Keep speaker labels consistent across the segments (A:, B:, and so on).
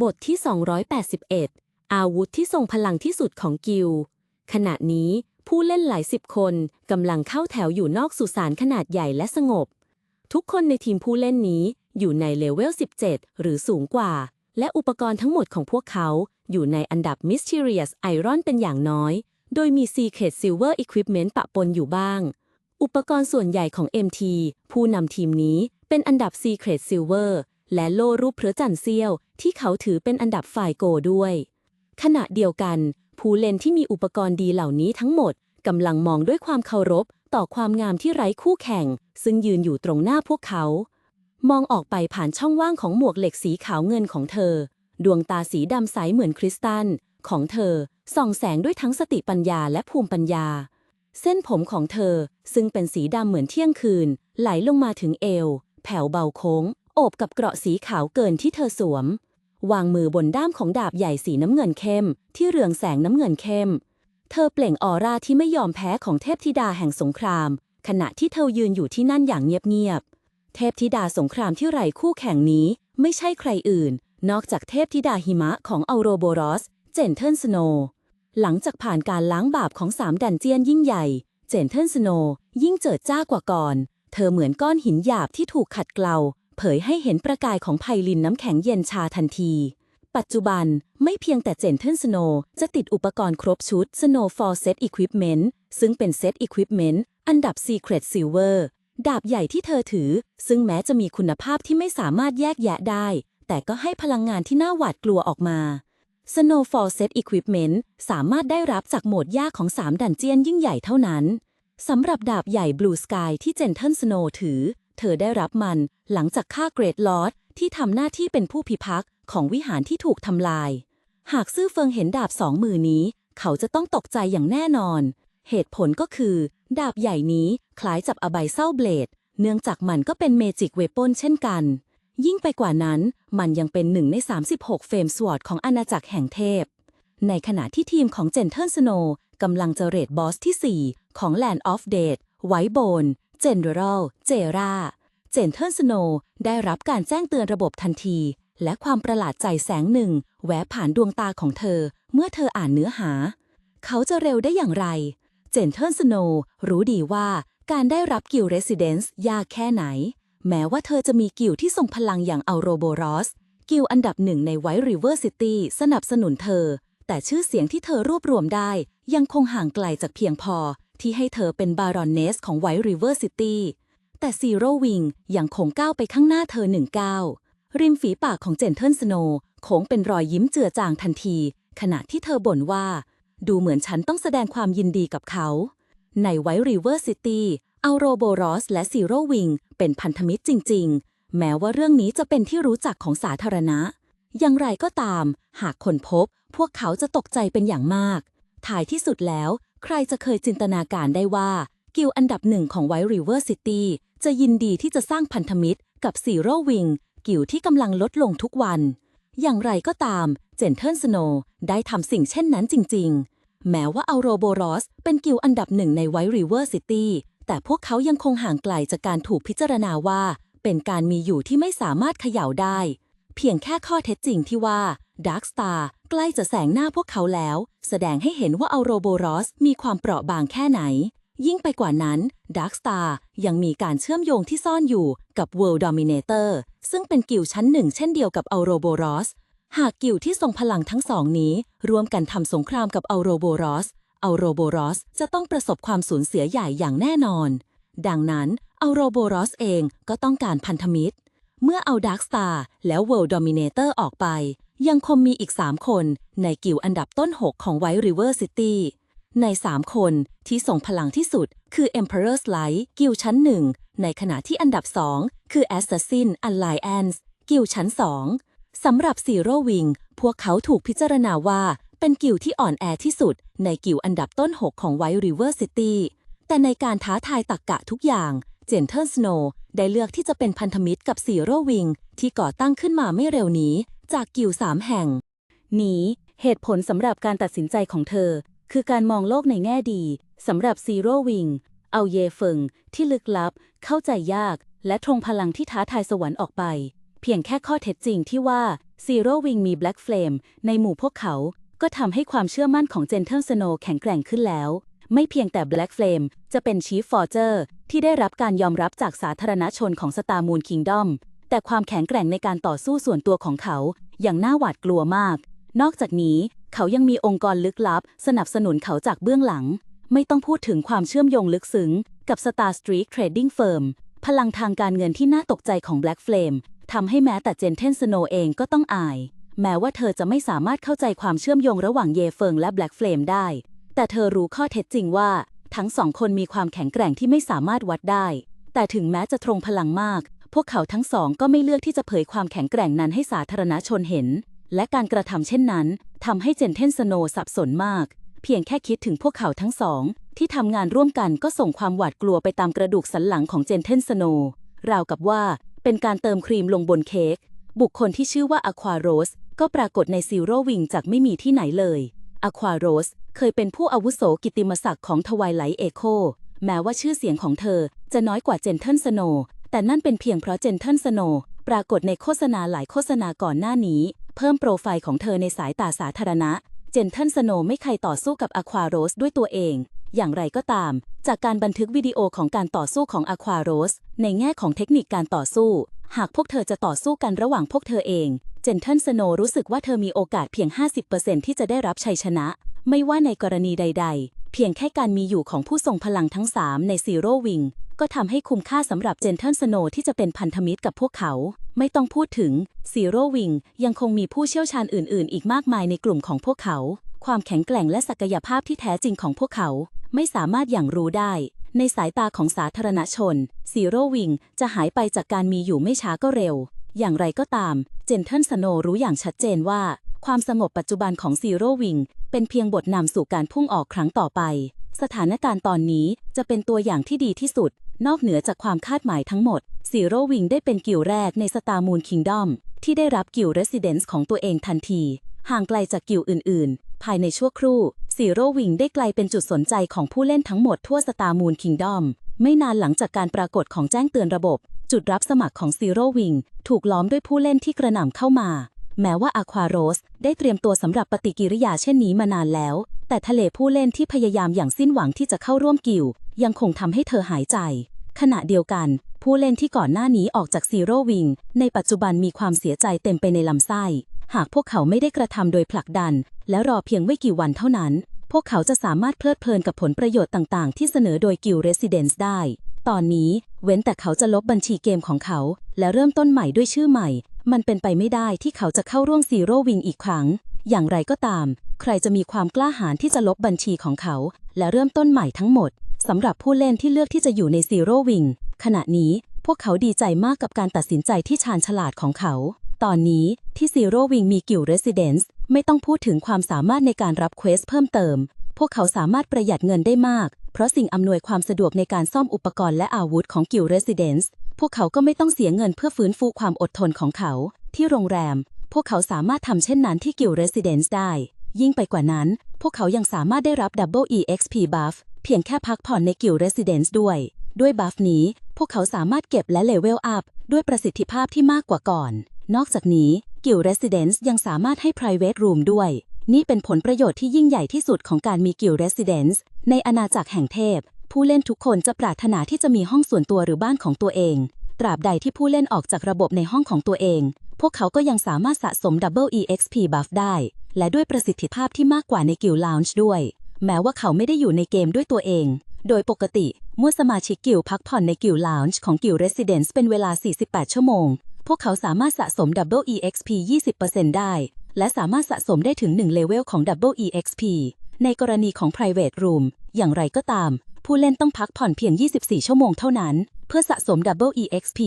A: บทที่ 281 อาวุธที่ทรงพลังที่สุดของกิลขณะนี้ผู้เล่นหลายสิบคนกำลังเข้าแถวอยู่นอกสุสานขนาดใหญ่และสงบ ทุกคนในทีมผู้เล่นนี้อยู่ในเลเวล 17 หรือสูงกว่า และอุปกรณ์ทั้งหมดของพวกเขาอยู่ในอันดับ Mysterious Iron เป็นอย่างน้อย โดยมี Secret Silver Equipment ปะปนอยู่บ้าง อุปกรณ์ส่วนใหญ่ของ MT ผู้นำทีมนี้เป็นอันดับ Secret Silver และโล่รูปพระจันทร์เสี้ยว ที่เขาถือเป็นอันดับฝ่ายโกด้วย ขณะเดียวกัน ผู้เล่นที่มีอุปกรณ์ดีเหล่านี้ทั้งหมดกำลังมองด้วยความเคารพต่อความงามที่ไร้คู่แข่ง ซึ่งยืนอยู่ตรงหน้าพวกเขา มองออกไปผ่านช่องว่างของหมวกเหล็กสีขาวเงินของเธอ ดวงตาสีดำใสเหมือนคริสตัล ของเธอส่องแสงด้วยทั้งสติปัญญาและภูมิปัญญา เส้นผมของเธอซึ่งเป็นสีดำเหมือนเที่ยงคืน ไหลลงมาถึงเอว แผ่วเบาโค้ง โอบกับเกราะสีขาวเกินที่เธอสวม วางมือบนด้ามของดาบใหญ่สีน้ำเงินเข้ม ที่เรืองแสงน้ำเงินเข้ม เธอเปล่งออร่าที่ไม่ยอมแพ้ของเทพธิดาแห่งสงคราม ขณะที่เธอยืนอยู่ที่นั่นอย่างเงียบๆเทพธิดาสงครามที่ไร้คู่แข่งนี้ไม่ใช่ใครอื่น นอกจากเทพธิดาหิมะของอโรโบรอส เจนเทิลสโนหลังจากผ่านการล้างบาปของสามดันเจียนยิ่งใหญ่ เจนเทิลสโนยิ่งเจิดจ้ากว่าก่อน เธอเหมือนก้อนหินหยาบที่ถูกขัดเกลา เผยให้เห็นประกายของไพลินน้ำแข็งเย็นชาทันที ปัจจุบันไม่เพียงแต่เจนเทิลสโนจะติดอุปกรณ์ครบชุด Snow for Set Equipment ซึ่งเป็น Set Equipment อันดับ Secret Silver ดาบใหญ่ที่เธอถือ ซึ่งแม้จะมีคุณภาพที่ไม่สามารถแยกแยะได้ แต่ก็ให้พลังงานที่น่าหวาดกลัวออกมา Snow for Set Equipment สามารถได้รับจากโหมดยากของ 3 ดันเจียนยิ่งใหญ่เท่านั้น สำหรับดาบใหญ่ Blue Sky ที่เจนเทิลสโนถือ เธอได้รับมันหลังจากฆ่าเกรดลอร์ดที่ทำหน้าที่เป็นผู้พิทักษ์ของวิหารที่ถูกทำลาย หากซื่อเฟิงเห็นดาบสองมือนี้ เขาจะต้องตกใจอย่างแน่นอน เหตุผลก็คือ ดาบใหญ่นี้คล้ายจับอบายเศร้าเบลด เนื่องจากมันก็เป็นเมจิกเวปอนเช่นกัน ยิ่งไปกว่านั้น มันยังเป็นหนึ่งใน 36 เฟรมสวอร์ดของอาณาจักรแห่งเทพ ในขณะที่ทีมของเจนเทิลสโนกำลังจะเรดบอสที่ 4 ของ Land of Dead ไวโบน เจนเดอรัลเจราเจนเทิลสโนได้รับการแจ้งเตือนระบบทันที และความประหลาดใจแสงหนึ่งแวบผ่านดวงตาของเธอ เมื่อเธออ่านเนื้อหา เขาจะเร็วได้อย่างไร เจนเทิลสโนรู้ดีว่าการได้รับกิลเรสิเดนซ์ยากแค่ไหน แม้ว่าเธอจะมีกิลที่ทรงพลังอย่างอัลโรโบรอส กิลอันดับหนึ่งในไวท์ริเวอร์ซิตี้สนับสนุนเธอ แต่ชื่อเสียงที่เธอรวบรวมได้ ยังคงห่างไกลจากเพียงพอ ที่ให้เธอเป็นบารอนเนสของไวท์ริเวอร์ซิตี้แต่ซีโร่วิงยังคงก้าวไปข้างหน้าเธอหนึ่งก้าวริมฝีปากของเจนเทิลสโนว์โค้งเป็นรอยยิ้มเจือจางทันที ขณะที่เธอบ่นว่า ดูเหมือนฉันต้องแสดงความยินดีกับเขา ในไวท์ริเวอร์ซิตี้เอัลโรโบรอสและซีโร่วิงเป็นพันธมิตรจริง ๆ แม้ว่าเรื่องนี้จะเป็นที่รู้จักของสาธารณะ อย่างไรก็ตาม หากคนพบ พวกเขาจะตกใจเป็นอย่างมากท้ายที่สุดแล้ว ใครจะเคยจินตนาการได้ว่า กิลอันดับหนึ่งของไวท์ริเวอร์ซิตี้จะยินดีที่จะสร้างพันธมิตรกับซีโร่วิงกิลที่กำลังลดลงทุกวัน อย่างไรก็ตาม เจนเทิลสโนได้ทำสิ่งเช่นนั้นจริง ๆ แม้ว่าอัลโรโบรอสเป็นกิลอันดับหนึ่งในไวท์ริเวอร์ซิตี้แต่พวกเขายังคงห่างไกลจากการถูกพิจารณาว่า เป็นการมีอยู่ที่ไม่สามารถเขย่าได้ เพียงแค่ข้อเท็จจริงที่ว่าดาร์กสตาร์ ใกล้จะแสงหน้าพวกเขาแล้ว แสดงให้เห็นว่าอัลโรโบรอสมีความเปราะบางแค่ไหน ยิ่งไปกว่านั้นดาร์กสตาร์ยังมีการเชื่อมโยงที่ซ่อนอยู่กับ World Dominator ซึ่งเป็นกิลชั้นหนึ่งเช่นเดียวกับอัลโรโบรอสหากกิลที่ทรงพลังทั้งสองนี้ร่วมกันทำสงครามกับอัลโรโบรอสอัลโรโบรอสจะต้องประสบความสูญเสียใหญ่อย่างแน่นอน ดังนั้นอัลโรโบรอสเองก็ต้องการพันธมิตร เมื่อเอาดาร์กสตาร์แล้ว World Dominator ออกไป ยังคงมีอีก 3 คนในกิลด์อันดับต้น 6 ของ White River City ใน 3 คนที่ส่งพลังที่สุดคือ Emperor's Light กิลด์ชั้น 1 ในขณะที่อันดับ 2 คือ Assassin Alliance กิลด์ชั้น 2 สำหรับ Zero Wing พวกเขาถูกพิจารณาว่าเป็นกิลด์ที่อ่อนแอที่สุดในกิลด์อันดับต้น 6 ของ White River City แต่ในการท้าทายตักกะทุกอย่างเจนเทิลสโนได้เลือกที่จะเป็นพันธมิตรกับซีโร่วิงที่ก่อตั้งขึ้นมาไม่เร็วนี้ จากกิลด์สามแห่ง นี้เหตุผลสำหรับการตัดสินใจของเธอ คือการมองโลกในแง่ดีสำหรับซีโร่วิงเอาเยเฟิงที่ลึกลับ เข้าใจยาก และทงพลังที่ท้าทายสวรรค์ออกไป เพียงแค่ข้อเท็จจริงที่ว่า Zero Wing มี Black Flame ในหมู่พวกเขา ก็ทำให้ความเชื่อมั่นของ Gentle Snow แข็งแกร่งขึ้นแล้ว ไม่เพียงแต่ Black Flame จะเป็น Chief Forger ที่ได้รับการยอมรับจากสาธารณชนของ Star Moon Kingdom แต่ความแข็งแกร่งในการต่อสู้ส่วนตัวของเขาอย่างน่าหวาดกลัวมาก นอกจากนี้เขายังมีองค์กรลึกลับ สนับสนุนเขาจากเบื้องหลัง ไม่ต้องพูดถึงความเชื่อมโยงลึกซึ้ง กับ Star Street Trading Firm พลังทางการเงินที่น่าตกใจของ Black Flame ทำให้แม้แต่เจนเทนสโนเองก็ต้องอาย แม้ว่าเธอจะไม่สามารถเข้าใจความเชื่อมโยงระหว่างเยเฟิงและ Black Flame ได้ แต่เธอรู้ข้อเท็จจริงว่า ทั้งสองคนมีความแข็งแกร่งที่ไม่สามารถวัดได้ แต่ถึงแม้จะตรงพลังมาก พวกเขาทั้งสองก็ไม่เลือกที่จะเผยความแข็งแกร่งนั้นให้สาธารณชนเห็น และการกระทำเช่นนั้นทำให้เจนเทนสโนสับสนมาก เพียงแค่คิดถึงพวกเขาทั้งสอง ที่ทำงานร่วมกันก็ส่งความหวาดกลัวไปตามกระดูกสันหลังของเจนเทนสโนราวกับว่าเป็นการเติมครีมลงบนเค้กบุคคลที่ชื่อว่าอควาโรสก็ปรากฏในซีโร่วิงจากไม่มีที่ไหนเลยอควาโรสเคยเป็นผู้อาวุโสกิตติมศักดิ์ของทวายไลท์เอโคแม้ว่าชื่อเสียงของเธอจะน้อยกว่าเจนเทิลสโน แต่นั่นเป็นเพียงเพราะเจนเทิลสโนปรากฏในโฆษณาหลายโฆษณาก่อนหน้านี้ เพิ่มโปรไฟล์ของเธอในสายตาสาธารณะ เจนเทิลสโนไม่เคยต่อสู้กับอะควาโรสด้วยตัวเอง อย่างไรก็ตาม จากการบันทึกวิดีโอของการต่อสู้ของอะควาโรสในแง่ของเทคนิคการต่อสู้ หากพวกเธอจะต่อสู้กันระหว่างพวกเธอเอง เจนเทิลสโนรู้สึกว่าเธอมีโอกาสเพียง 50%ที่จะได้รับชัยชนะ ไม่ว่าในกรณีใด ๆ เพียงแค่การมีอยู่ของผู้ทรงพลังทั้ง 3 ในซีโร่วิง ก็ทำให้คุ้มค่าสำหรับเจนเทิลสโนที่จะเป็นพันธมิตรกับพวกเขา ไม่ต้องพูดถึงซีโร่วิงยังคงมีผู้เชี่ยวชาญอื่น ๆ อีกมากมายในกลุ่มของพวกเขา ความแข็งแกร่งและศักยภาพที่แท้จริงของพวกเขา ไม่สามารถอย่างรู้ได้ ในสายตาของสาธารณชนซีโร่วิงจะหายไปจากการมีอยู่ไม่ช้าก็เร็ว อย่างไรก็ตาม เจนเทิลสโนรู้อย่างชัดเจนว่า ความสงบปัจจุบันของซีโร่วิงเป็นเพียงบทนำสู่การพุ่งออกครั้งต่อไป สถานการณ์ตอนนี้จะเป็นตัวอย่างที่ดีที่สุด นอกเหนือจากความคาดหมายทั้งหมดซีโรวิงได้เป็นกิลแรกในสตาร์มูนคิงดอมที่ได้รับกิลเรสซิเดนซ์ของตัวเองทันที ห่างไกลจากกิลอื่น ๆ ภายในชั่วครู่ซีโรวิงได้กลายเป็นจุดสนใจของผู้เล่นทั้งหมดทั่วสตาร์มูนคิงดอมไม่นานหลังจากการปรากฏของแจ้งเตือนระบบ จุดรับสมัครของซีโรวิงถูกล้อมด้วยผู้เล่นที่กระหน่ำเข้ามา แม้ว่าอควาโรสได้เตรียมตัวสำหรับปฏิกิริยาเช่นนี้มานานแล้ว แต่ทะเลผู้เล่นที่พยายามอย่างสิ้นหวังที่จะเข้าร่วมกิลด์ยังคงทำให้เธอหายใจ ขณะเดียวกัน ผู้เล่นที่ก่อนหน้านี้ออกจากซีโร่วิงในปัจจุบันมีความเสียใจเต็มไปในลำไส้ หากพวกเขาไม่ได้กระทำโดยผลักดัน และรอเพียงไม่กี่วันเท่านั้น พวกเขาจะสามารถเพลิดเพลินกับผลประโยชน์ต่าง ๆ ที่เสนอโดยกิลด์เรสซิเดนซ์ได้ ตอนนี้เว้นแต่เขาจะลบบัญชีเกมของเขา และเริ่มต้นใหม่ด้วยชื่อใหม่ มันเป็นไปไม่ได้ที่เขาจะเข้าร่วมซีโร่วิงอีกครั้ง อย่างไรก็ตาม ใครจะมีความกล้าหาญที่จะลบบัญชีของเขา และเริ่มต้นใหม่ทั้งหมดสำหรับผู้เล่นที่เลือกที่จะอยู่ในซีโร่วิงขณะนี้พวกเขาดีใจมากกับการตัดสินใจที่ชาญฉลาดของเขา ตอนนี้ที่ซีโร่วิงมีกิลเรสซิเดนซ์ไม่ต้องพูดถึงความสามารถในการรับเควสเพิ่มเติม วกเขาสามารถประหยัดเงินได้มาก เพราะสิ่งอำนวยความสะดวกในการซ่อมอุปกรณ์และอาวุธของกิลด์เรสซิเดนซ์พวกเขาก็ไม่ต้องเสียเงินเพื่อฟื้นฟูความอดทนของเขา ที่โรงแรม พวกเขาสามารถทำเช่นนั้นที่กิลด์เรสซิเดนซ์ได้ ยิ่งไปกว่านั้น พวกเขายังสามารถได้รับ Double EXP Buff เพียงแค่พักผ่อนในกิลด์เรสซิเดนซ์ด้วย ด้วยบัฟนี้ พวกเขาสามารถเก็บและเลเวลอัพด้วยประสิทธิภาพที่มากกว่าก่อน นอกจากนี้กิลด์เรสซิเดนซ์ยังสามารถให้ private room ด้วย นี่เป็นผลประโยชน์ที่ยิ่งใหญ่ที่สุดของการมีกิลด์เรสซิเดนซ์ในอาณาจักรแห่งเทพ ผู้เล่นทุกคนจะปรารถนาที่จะมีห้องส่วนตัวหรือบ้านของตัวเอง ตราบใดที่ผู้เล่นออกจากระบบในห้องของตัวเอง พวกเขาก็ยังสามารถสะสม Double EXP Buff ได้ และด้วยประสิทธิภาพที่มากกว่าในกิลด์ลาวน์ด้วย แม้ว่าเขาไม่ได้อยู่ในเกมด้วยตัวเอง โดยปกติเมื่อสมาชิกกิลด์พักผ่อนในกิลด์ลาวน์จ์ของกิลด์เรสซิเดนซ์เป็นเวลา 48 ชั่วโมงพวกเขาสามารถสะสม Double EXP 20%ได้ และสามารถสะสมได้ถึง 1 เลเวลของ Double EXP ในกรณีของ Private Room อย่างไรก็ตาม ผู้เล่นต้องพักผ่อนเพียง 24 ชั่วโมงเท่านั้น เพื่อสะสม Double EXP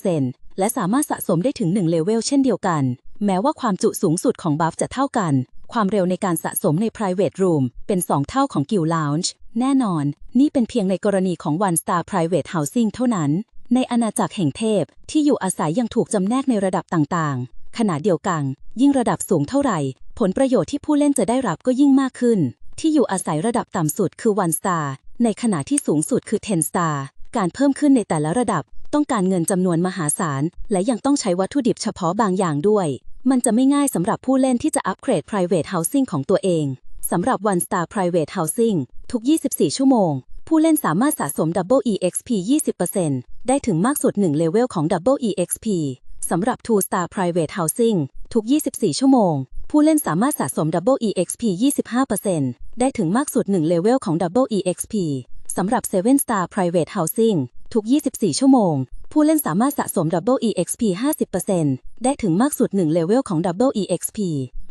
A: 20%และสามารถสะสมได้ถึง 1 เลเวลเช่นเดียวกัน แม้ว่าความจุสูงสุดของบัฟจะเท่ากัน ความเร็วในการสะสมใน private room เป็น 2 เท่าของ Guild Lounge แน่นอน นี่เป็นเพียงในกรณีของ One Star Private Housing เท่านั้น ในอาณาจักรแห่งเทพที่อยู่อาศัยยังถูกจำแนกในระดับต่างๆ ขณะเดียวกัน ยิ่งระดับสูงเท่าไหร่ ผลประโยชน์ที่ผู้เล่นจะได้รับก็ยิ่งมากขึ้น ที่อยู่อาศัยระดับต่ำสุดคือ One Star ในขณะที่สูงสุดคือ10 Star การเพิ่มขึ้นในแต่ละระดับ
B: ต้องการเงินจำนวนมหาศาล และยังต้องใช้วัตถุดิบเฉพาะบางอย่างด้วย มันจะไม่ง่ายสำหรับผู้เล่นที่จะอัปเกรด private housing ของตัวเองสำหรับ One Star Private Housing ทุก 24 ชั่วโมง ผู้เล่นสามารถสะสม Double EXP 20%ได้ถึงมากสุด 1 เลเวลของ Double EXP สำหรับ Two Star Private Housing ทุก 24 ชั่วโมง ผู้เล่นสามารถสะสม Double EXP 25%ได้ถึงมากสุด 1 เลเวลของ Double EXP สำหรับ Seven Star Private Housing ทุก 24 ชั่วโมง ผู้เล่นสามารถสะสม Double EXP 50%ได้ถึงมากสุด 1 เลเวลของ Double EXP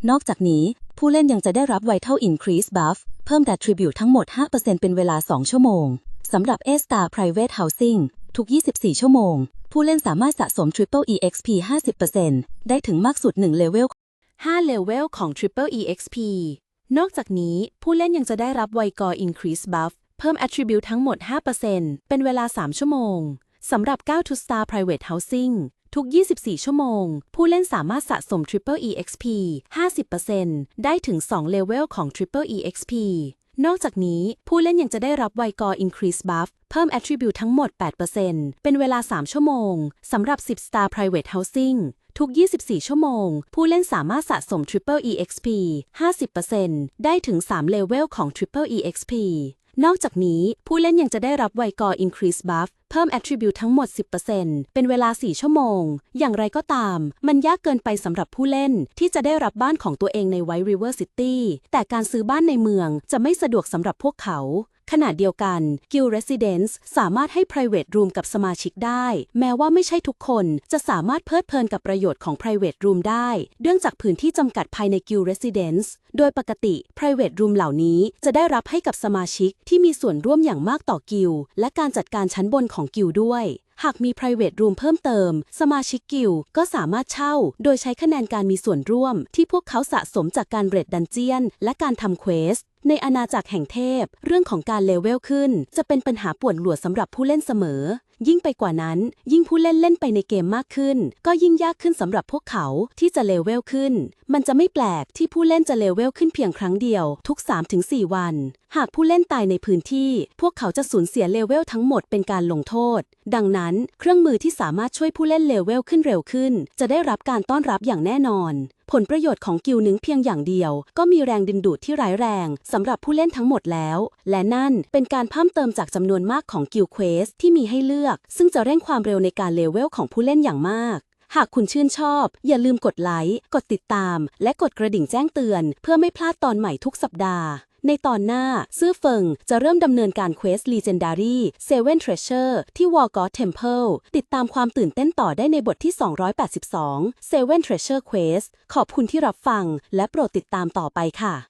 B: นอกจากนี้ ผู้เล่นยังจะได้รับ Vital Increase Buff เพิ่ม Attribute ทั้งหมด 5%เป็นเวลา 2 ชั่วโมง สำหรับ A Star Private Housing ทุก 24 ชั่วโมง ผู้เล่นสามารถสะสม Triple EXP 50%ได้ถึงมากสุด 1 เลเวล
A: 5 เลเวลของ Triple EXP นอกจากนี้ผู้เล่นยังจะได้รับไวกอ Increase Buff เพิ่ม Attribute ทั้งหมด 5%เป็นเวลา 3 ชั่วโมง สำหรับ 9 To Star Private Housing ทุก 24 ชั่วโมง ผู้เล่นสามารถสะสม Triple EXP 50%ได้ถึง 2 เลเวลของ Triple EXP นอกจากนี้ผู้เล่นยังจะได้รับไวกอ Increase Buff เพิ่ม Attribute ทั้งหมด 8%เป็นเวลา 3 ชั่วโมง สำหรับ 10 Star Private Housing ทุก 24 ชั่วโมง ผู้เล่นสามารถสะสม Triple EXP 50%ได้ถึง 3 เลเวลของ Triple EXP นอกจากนี้ผู้เล่นยังจะได้รับไวกอ Increase Buff เพิ่ม Attribute ทั้งหมด 10%เป็นเวลา 4 ชั่วโมง อย่างไรก็ตาม มันยากเกินไปสำหรับผู้เล่นที่จะได้รับบ้านของตัวเองใน White River City แต่การซื้อบ้านในเมืองจะไม่สะดวกสำหรับพวกเขา ขณะเดียวกัน Guild Residence สามารถให้ private room กับสมาชิกได้ แม้ว่าไม่ใช่ทุกคนจะสามารถเพลิดเพลินกับประโยชน์ของ private room ได้เนื่องจากพื้นที่จำกัดภายใน Guild Residence โดยปกติ private room เหล่านี้จะได้รับให้กับสมาชิกที่มีส่วนร่วมอย่างมากต่อกิลและการจัดการชั้นบนของกิลด้วยหากมี private room เพิ่มเติม สมาชิกกิลก็สามารถเช่า โดยใช้คะแนนการมีส่วนร่วม ที่พวกเขาสะสมจากการเรดดันเจียน และการทำเควส ในอาณาจักรแห่งเทพ เรื่องของการเลเวลขึ้น จะเป็นปัญหาปวดหัวสำหรับผู้เล่นเสมอ ยิ่งไปกว่านั้น ยิ่งผู้เล่นเล่นไปในเกมมากขึ้น ก็ยิ่งยากขึ้นสำหรับพวกเขาที่จะเลเวลขึ้น มันจะไม่แปลกที่ผู้เล่นจะเลเวลขึ้นเพียงครั้งเดียว ทุก 3-4 วัน หากผู้เล่นตายในพื้นที่ พวกเขาจะสูญเสียเลเวลทั้งหมดเป็นการลงโทษ ดังนั้น เครื่องมือที่สามารถช่วยผู้เล่นเลเวลขึ้นเร็วขึ้น จะได้รับการต้อนรับอย่างแน่นอน ผลประโยชน์ของกิลนึงเพียงอย่างเดียว ก็มีแรงดึงดูดที่ร้ายแรงสำหรับผู้เล่นทั้งหมดแล้ว และนั่นเป็นการเพิ่มเติมจากจำนวนมากของกิลเควสที่มีให้เลือก ซึ่งจะเร่งความเร็วในการเลเวลของผู้เล่นอย่างมาก หากคุณชื่นชอบ อย่าลืมกดไลค์ กดติดตาม และกดกระดิ่งแจ้งเตือน เพื่อไม่พลาดตอนใหม่ทุกสัปดาห์ ในตอนหน้า ซื่อเฟิงจะเริ่มดำเนินการเควส Legendary Seven Treasure ที่ War God Temple ติดตามความตื่นเต้นต่อได้ในบทที่ 282 Seven Treasure Quest ขอบคุณที่รับฟัง และโปรดติดตามต่อไปค่ะ